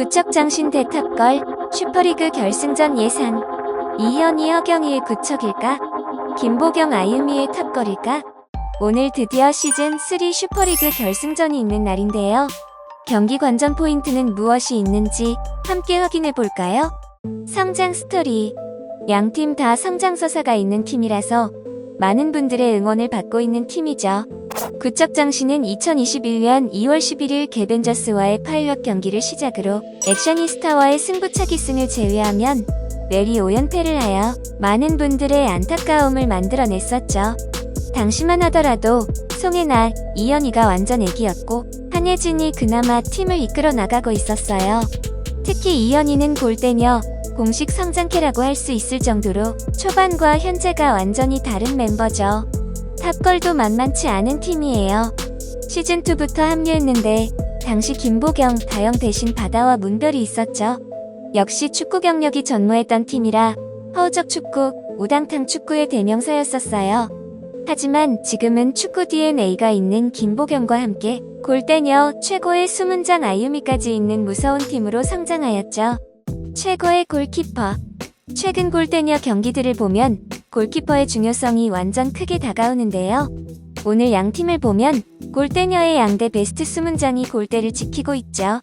구척장신 대탑걸 슈퍼리그 결승전 예상 이현이 허경이의 구척일까? 김보경 아유미의 탑걸일까? 오늘 드디어 시즌 3 슈퍼리그 결승전이 있는 날인데요. 경기 관전 포인트는 무엇이 있는지 함께 확인해 볼까요? 성장 스토리. 양 팀 다 성장 서사가 있는 팀이라서 많은 분들의 응원을 받고 있는 팀이죠. 구척장신은 2021년 2월 11일 개벤저스와의 파일럿 경기를 시작으로 액션이스타와의 승부차 기 승을 제외하면 내리 5연패를 하여 많은 분들의 안타까움을 만들어냈었죠. 당시만 하더라도 송혜나, 이현이가 완전 애기였고 한예진이 그나마 팀을 이끌어 나가고 있었어요. 특히 이현이는 골대녀 공식 성장캐라고 할 수 있을 정도로 초반과 현재가 완전히 다른 멤버죠. 탑걸도 만만치 않은 팀이에요. 시즌2부터 합류했는데 당시 김보경, 다영 대신 바다와 문별이 있었죠. 역시 축구 경력이 전무했던 팀이라 허우적 축구, 우당탕 축구의 대명사였었어요. 하지만 지금은 축구 DNA가 있는 김보경과 함께 골대녀 최고의 수문장 아유미까지 있는 무서운 팀으로 성장하였죠. 최고의 골키퍼. 최근 골대녀 경기들을 보면 골키퍼의 중요성이 완전 크게 다가오는데요. 오늘 양 팀을 보면 골대녀의 양대 베스트 수문장이 골대를 지키고 있죠.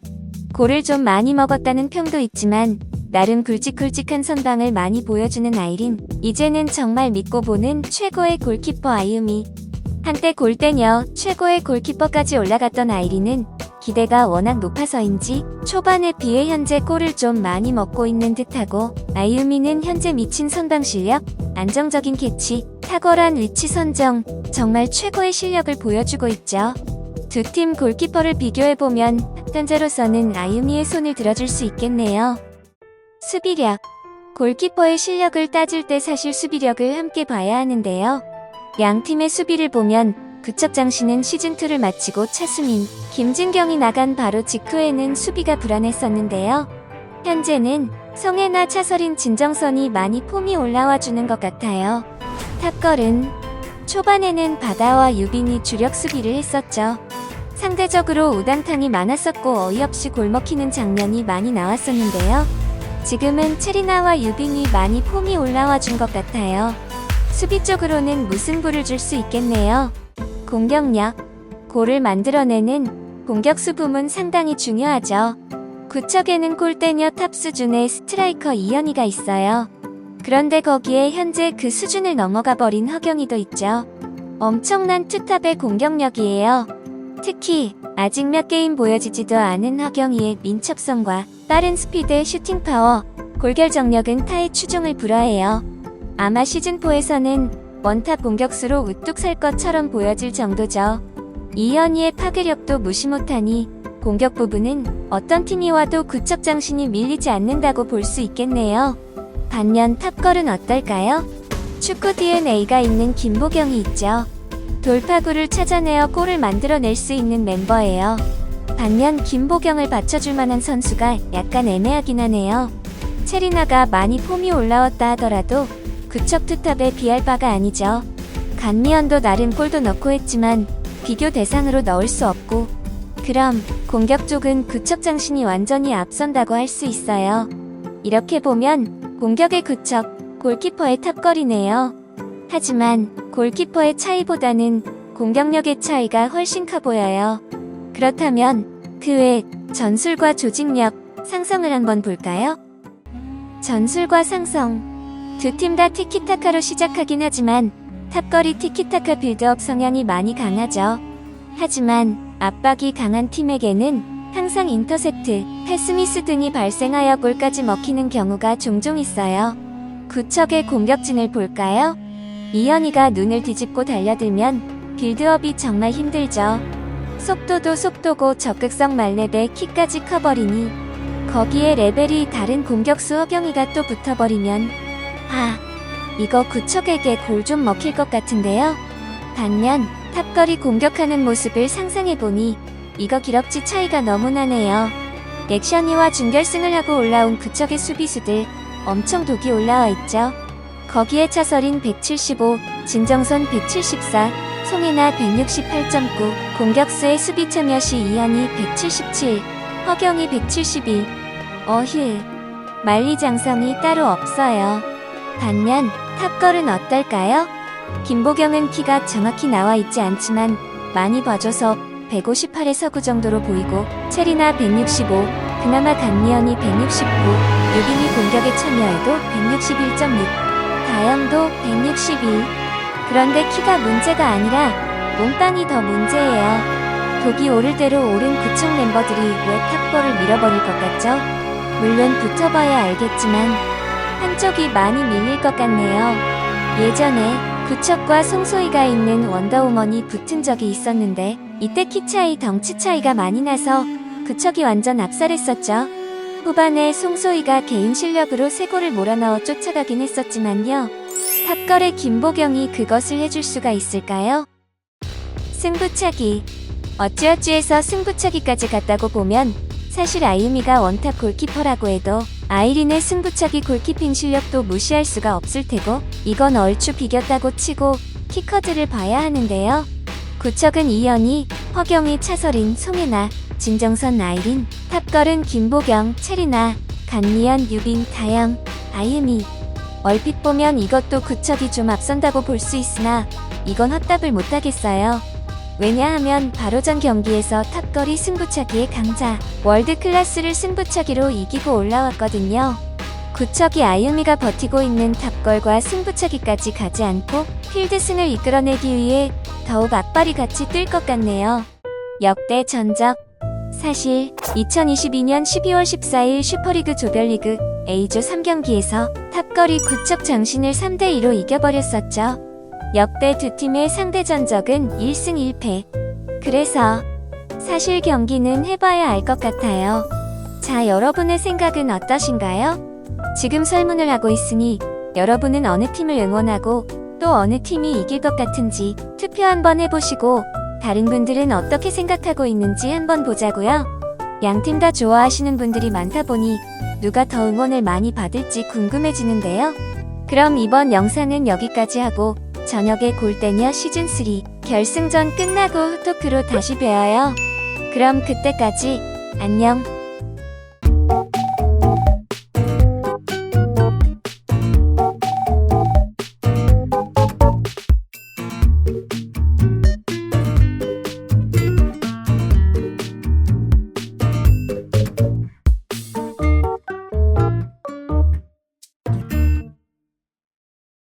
골을 좀 많이 먹었다는 평도 있지만 나름 굵직굵직한 선방을 많이 보여주는 아이린 이제는 정말 믿고 보는 최고의 골키퍼 아유미 한때 골대녀 최고의 골키퍼까지 올라갔던 아이린은 기대가 워낙 높아서인지 초반에 비해 현재 골을 좀 많이 먹고 있는 듯하고 아유미는 현재 미친 선방 실력, 안정적인 캐치, 탁월한 위치 선정, 정말 최고의 실력을 보여주고 있죠. 두 팀 골키퍼를 비교해보면 현재로서는 아유미의 손을 들어줄 수 있겠네요. 수비력. 골키퍼의 실력을 따질 때 사실 수비력을 함께 봐야 하는데요. 양 팀의 수비를 보면 구척장신은 시즌2를 마치고 차수민, 김진경이 나간 바로 직후에는 수비가 불안했었는데요. 현재는 송혜나 차설인 진정선이 많이 폼이 올라와 주는 것 같아요. 탑걸은 초반에는 바다와 유빈이 주력 수비를 했었죠. 상대적으로 우당탕이 많았었고 어이없이 골먹히는 장면이 많이 나왔었는데요. 지금은 체리나와 유빈이 많이 폼이 올라와 준 것 같아요. 수비 쪽으로는 무승부를 줄 수 있겠네요. 공격력. 골을 만들어내는 공격수 부문 상당히 중요하죠. 구척에는 골대녀 탑 수준의 스트라이커 이현이가 있어요. 그런데 거기에 현재 그 수준을 넘어가 버린 허경이도 있죠. 엄청난 투탑의 공격력이에요. 특히 아직 몇 게임 보여지지도 않은 허경이의 민첩성과 빠른 스피드 슈팅 파워, 골결 정력은 타의 추종을 불허해요. 아마 시즌4에서는 원탑 공격수로 우뚝 설 것처럼 보여질 정도죠. 이현이의 파괴력도 무시 못하니 공격 부분은 어떤 팀이 와도 구척 장신이 밀리지 않는다고 볼 수 있겠네요. 반면 탑걸은 어떨까요? 축구 DNA가 있는 김보경이 있죠. 돌파구를 찾아내어 골을 만들어낼 수 있는 멤버예요. 반면 김보경을 받쳐줄 만한 선수가 약간 애매하긴 하네요. 체리나가 많이 폼이 올라왔다 하더라도 구척 투탑에 비할 바가 아니죠. 간미연도 나름 골도 넣고 했지만 비교 대상으로 넣을 수 없고 그럼 공격 쪽은 구척 장신이 완전히 앞선다고 할 수 있어요. 이렇게 보면 공격의 구척, 골키퍼의 탑걸이네요. 하지만 골키퍼의 차이보다는 공격력의 차이가 훨씬 커 보여요. 그렇다면 그 외 전술과 조직력, 상성을 한번 볼까요? 전술과 상성. 두 팀 다 티키타카로 시작하긴 하지만 탑거리 티키타카 빌드업 성향이 많이 강하죠. 하지만 압박이 강한 팀에게는 항상 인터셉트, 패스미스 등이 발생하여 골까지 먹히는 경우가 종종 있어요. 구척의 공격진을 볼까요? 이현이가 눈을 뒤집고 달려들면 빌드업이 정말 힘들죠. 속도도 속도고 적극성 말렙에 키까지 커버리니 거기에 레벨이 다른 공격수 허경이가 또 붙어버리면 아 이거 구척에게 골 좀 먹힐 것 같은데요. 반면 탑거리 공격하는 모습을 상상해보니 이거 기럭지 차이가 너무 나네요. 액션이와 준결승을 하고 올라온 구척의 수비수들 엄청 독이 올라와 있죠. 거기에 차설인 175, 진정선 174, 송혜나 168.9, 공격수의 수비 참여 시 이한이 177, 허경이 171, 어휴, 만리장성이 따로 없어요. 반면 탑걸은 어떨까요? 김보경은 키가 정확히 나와 있지 않지만 많이 봐줘서 158의 서구 정도로 보이고 체리나 165, 그나마 간미연이 169, 유빈이 공격에 참여해도 161.6, 다영도 161. 그런데 키가 문제가 아니라 몸빵이 더 문제예요. 독이 오를 대로 오른 구청 멤버들이 왜 탑걸을 밀어버릴 것 같죠? 물론 붙어봐야 알겠지만 한쪽이 많이 밀릴 것 같네요. 예전에 구척과 송소희가 있는 원더우먼이 붙은 적이 있었는데 이때 키 차이 덩치 차이가 많이 나서 구척이 완전 압살했었죠. 후반에 송소희가 개인 실력으로 세 골을 몰아넣어 쫓아가긴 했었지만요. 탑걸의 김보경이 그것을 해줄 수가 있을까요? 승부차기 어찌어찌해서 승부차기까지 갔다고 보면 사실 아유미가 원탑 골키퍼라고 해도 아이린의 승부차기 골키핑 실력도 무시할 수가 없을 테고 이건 얼추 비겼다고 치고 키커드를 봐야 하는데요. 구척은 이연희, 허경희, 차설인, 송혜나, 진정선, 아이린, 탑걸은 김보경, 체리나, 간미연, 유빈, 다영, 아유미. 얼핏 보면 이것도 구척이 좀 앞선다고 볼 수 있으나 이건 헛답을 못하겠어요. 왜냐하면 바로 전 경기에서 탑걸이 승부차기의 강자 월드 클래스를 승부차기로 이기고 올라왔거든요. 구척이 아유미가 버티고 있는 탑걸과 승부차기까지 가지 않고 필드승을 이끌어내기 위해 더욱 악발이 같이 뛸것 같네요. 역대 전적 사실 2022년 12월 14일 슈퍼리그 조별리그 A조 3경기에서 탑걸이 구척 장신을 3대2로 이겨버렸었죠. 역대 두 팀의 상대 전적은 1승 1패. 그래서 사실 경기는 해봐야 알 것 같아요. 자, 여러분의 생각은 어떠신가요? 지금 설문을 하고 있으니 여러분은 어느 팀을 응원하고 또 어느 팀이 이길 것 같은지 투표 한번 해보시고 다른 분들은 어떻게 생각하고 있는지 한번 보자고요. 양팀 다 좋아하시는 분들이 많다 보니 누가 더 응원을 많이 받을지 궁금해지는데요. 그럼 이번 영상은 여기까지 하고 저녁에 골대녀 시즌3 결승전 끝나고 후토크로 다시 뵈어요. 그럼 그때까지 안녕.